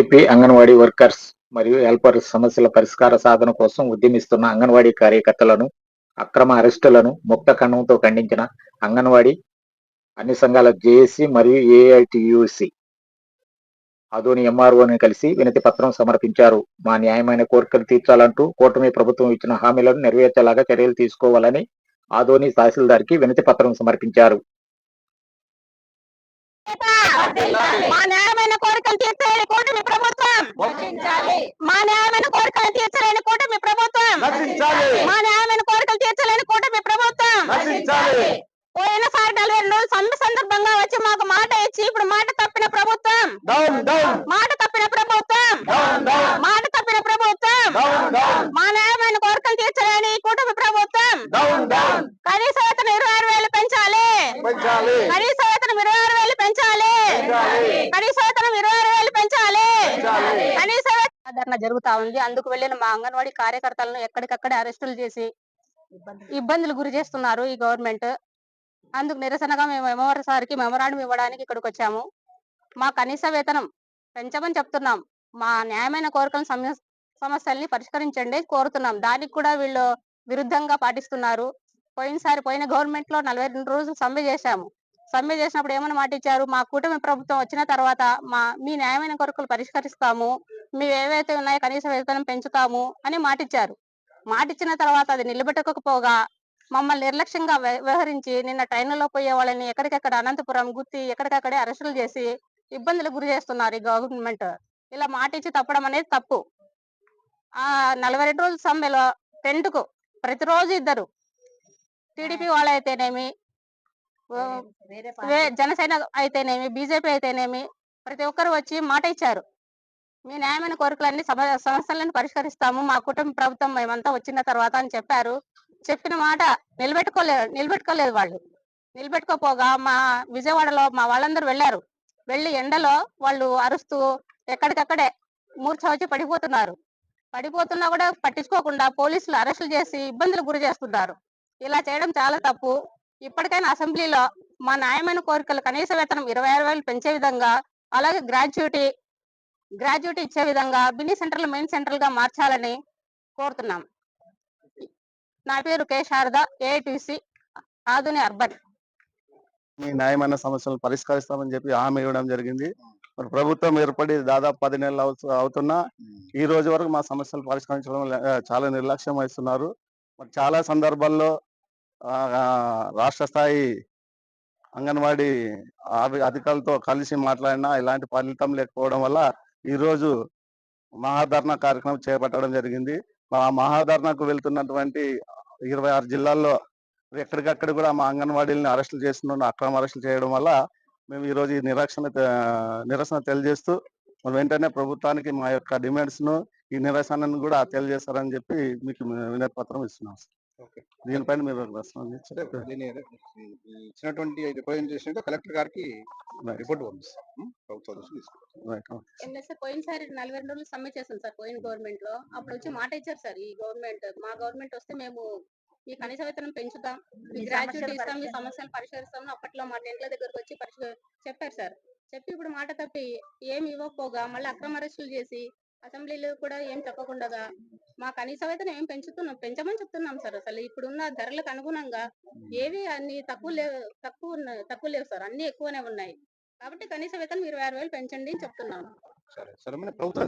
AP anganwadi workers మరియు helpers సమస్యల పరిష్కార సాధన కోసం ఉద్యమిస్తున్న అంగన్వాడీ కార్యకర్తలను అక్రమ అరెస్టులను ముక్త ఖండంతో ఖండించిన అంగన్వాడీ అన్ని సంఘాల జేఏసీ మరియు ఏఐటియుసి అదోని ఎంఆర్ఓని కలిసి వినతి పత్రం సమర్పించారు. మా న్యాయమైన కోరికలు తీర్చాలంటూ కూటమి ప్రభుత్వం ఇచ్చిన హామీలను నెరవేర్చేలాగా చర్యలు తీసుకోవాలని ఆదోని తహసీల్దార్కి వినతి పత్రం సమర్పించారు. మా న్యాయమైన మా న్యాయమైన కోరికలు తీర్చలేని కూటమి ప్రభుత్వం. మా న్యాయమైన కోరికలు తీర్చలేని కూటమి ప్రభుత్వం. పోయినసారి నలభై రెండు రోజులు సమ్మె సందర్భంగా వచ్చి మాకు మాట ఇచ్చి ఇప్పుడు మాట తప్పిన ప్రభుత్వం. మాట తప్పిన ప్రభుత్వం. మాట తప్పిన ప్రభుత్వం. మా న్యాయమైన కోరికలు తీర్చలేని కూటమి ప్రభుత్వం. కనీస వేతనం ఇరవై ఆరు వేలు పెంచాలి. కనీస వేతనం ఇరవై ఆరు వేలు పెంచాలి. కనీస వేతనం ఇరవై ఆరు వేలు పెంచాలి కనీస ధర్నా జరుగుతా ఉంది. అందుకు వెళ్ళిన మా అంగన్వాడీ కార్యకర్తలను ఎక్కడికక్కడే అరెస్టులు చేసి ఇబ్బందులు. గురి చేస్తున్నారు ఈ గవర్నమెంట్. అందుకు నిరసనగా మేము ఎంఆర్ సార్కి మెమరాండం ఇవ్వడానికి ఇక్కడికి వచ్చాము. మా కనీస వేతనం పెంచమని చెప్తున్నాం. మా న్యాయమైన కోరికల సమస్య సమస్యల్ని పరిష్కరించండి కోరుతున్నాం. దానికి కూడా వీళ్ళు విరుద్ధంగా పాటిస్తున్నారు. పోయినసారి పోయిన గవర్నమెంట్లో నలభై రెండు రోజులు సమ్మె చేశాము. సమ్మె చేసినప్పుడు ఏమని మాట ఇచ్చారు మా కూటమి ప్రభుత్వం వచ్చిన తర్వాత మా మీ న్యాయమైన కోరికలు పరిష్కరిస్తాము. మీ ఏవైతే ఉన్నాయో కనీస వేతనం పెంచుతాము అని మాట ఇచ్చారు మాట ఇచ్చిన తర్వాత అది నిలబెట్టకపోగా మమ్మల్ని నిర్లక్ష్యంగా వ్య- వ్యవహరించి నిన్న ట్రైన్లలో పోయే వాళ్ళని ఎక్కడికెక్కడ అనంతపురం గుత్తి ఎక్కడికక్కడే అరెస్టులు చేసి ఇబ్బందులకు గురి చేస్తున్నారు ఈ గవర్నమెంట్. ఇలా మాట ఇచ్చి తప్పడం అనేది తప్పు. ఆ నలభై రెండు రోజుల సమ్మెలో టెంట్కు ప్రతిరోజు ఇద్దరు. టీడీపీ వాళ్ళు అయితేనేమి ఓ, వే- జనసేన అయితేనేమి బీజేపీ అయితేనేమి ప్రతి ఒక్కరు వచ్చి మాట ఇచ్చారు మీ న్యాయమైన కోరికలన్నీ సమ సమస్యలను పరిష్కరిస్తాము. మా కుటుంబ ప్రభుత్వం మేమంతా వచ్చిన తర్వాత అని చెప్పారు. చెప్పిన మాట నిలబెట్టుకోలేదు నిలబెట్టుకోలేదు వాళ్ళు. నిలబెట్టుకోపోగా మా విజయవాడలో మా వాళ్ళందరూ వెళ్ళారు. వెళ్ళి ఎండలో వాళ్ళు అరుస్తూ ఎక్కడికక్కడే మూర్ఛ వచ్చి పడిపోతున్నారు. పడిపోతున్నా కూడా పట్టించుకోకుండా పోలీసులు అరెస్టులు చేసి ఇబ్బందులు గురి చేస్తున్నారు. ఇలా చేయడం చాలా తప్పు. ఇప్పటికైనా అసెంబ్లీలో మా న్యాయమైన కోరికలు కనీస వేతనం ఇరవై ఆరు వేలు పెంచే విధంగా అలాగే గ్రాడ్యుయేటీ గ్రాడ్యుయేట్ ఇచ్చే విధంగా బిన్ని సెంటర్లు మెయిన్ సెంటర్గా మార్చాలని కోరుతున్నాం. నా పేరు కే. శారద ఏఐటిసి ఆధుని అర్బన్. మీ న్యాయమైన సమస్యలను పరిష్కరిస్తామని చెప్పి హామీ ఇవ్వడం జరిగింది. మరి ప్రభుత్వం ఏర్పడి దాదాపు పది నెలలు అవుతు- అవుతున్నా ఈ రోజు వరకు మా సమస్యలు పరిష్కరించడం చాలా నిర్లక్ష్యం వహిస్తున్నారు మరి చాలా సందర్భాల్లో రాష్ట్ర స్థాయి అంగన్వాడీ అధికారులతో కలిసి మాట్లాడినా ఇలాంటి ఫలితం లేకపోవడం వల్ల ఈ రోజు మహాధర్నా కార్యక్రమం చేపట్టడం జరిగింది. ఆ మహాధర్నాకు వెళ్తున్నటువంటి ఇరవై ఆరు జిల్లాల్లో ఎక్కడికక్కడ కూడా మా అంగన్వాడీలని అరెస్టులు చేస్తున్న అక్రమ అరెస్టులు చేయడం వల్ల మేము ఈ రోజు ఈ నిరక్షణ నిరసన తెలియజేస్తూ వెంటనే ప్రభుత్వానికి మా యొక్క డిమాండ్స్ను ఈ నిరసనను కూడా తెలియజేస్తారని చెప్పి మీకు వినతి పత్రం ఇస్తున్నాం సార్. దీనిపైన మీరు ఇచ్చినటువంటి రిప్రజెంటేషన్ కలెక్టర్ గారికి రిపోర్ట్ పంపిస్తాం? ప్రభుత్వ పోయినసారి నలభై రెండు రోజులు సమ్మె చేశాం సార్ పోయిన గవర్నమెంట్లో అప్పుడు వచ్చి మాట ఇచ్చారు సార్ ఈ గవర్నమెంట్. మా గవర్నమెంట్ వస్తే మేము మీ కనీస వేతనం పెంచుతాం. మీ గ్రాడ్యుయేట్ ఇస్తాం మీ సమస్యలు పరిష్కరిస్తాం అప్పట్లో మా టెంట్ల దగ్గరకు వచ్చి పరిష్క చెప్పారు సార్. చెప్పి ఇప్పుడు మాట తప్పి ఏమి ఇవ్వకపోగా మళ్ళీ అక్రమ అరెస్టులు చేసి అసెంబ్లీలో కూడా ఏం చెప్పకుండా మా కనీస వేతనం ఏం పెంచుతున్నాం? పెంచమని చెప్తున్నాం సార్ అసలు. ఇప్పుడున్న ధరలకు అనుగుణంగా ఏవి అన్ని తక్కువ లేవు తక్కువ ఉన్నాయి తక్కువ లేవు సార్. అన్ని ఎక్కువనే ఉన్నాయి. కాబట్టి కనీస వేతనం ఇరవై ఆరు వేలు పెంచండి అని చెప్తున్నాను. సరే సరే. ప్రభుత్వ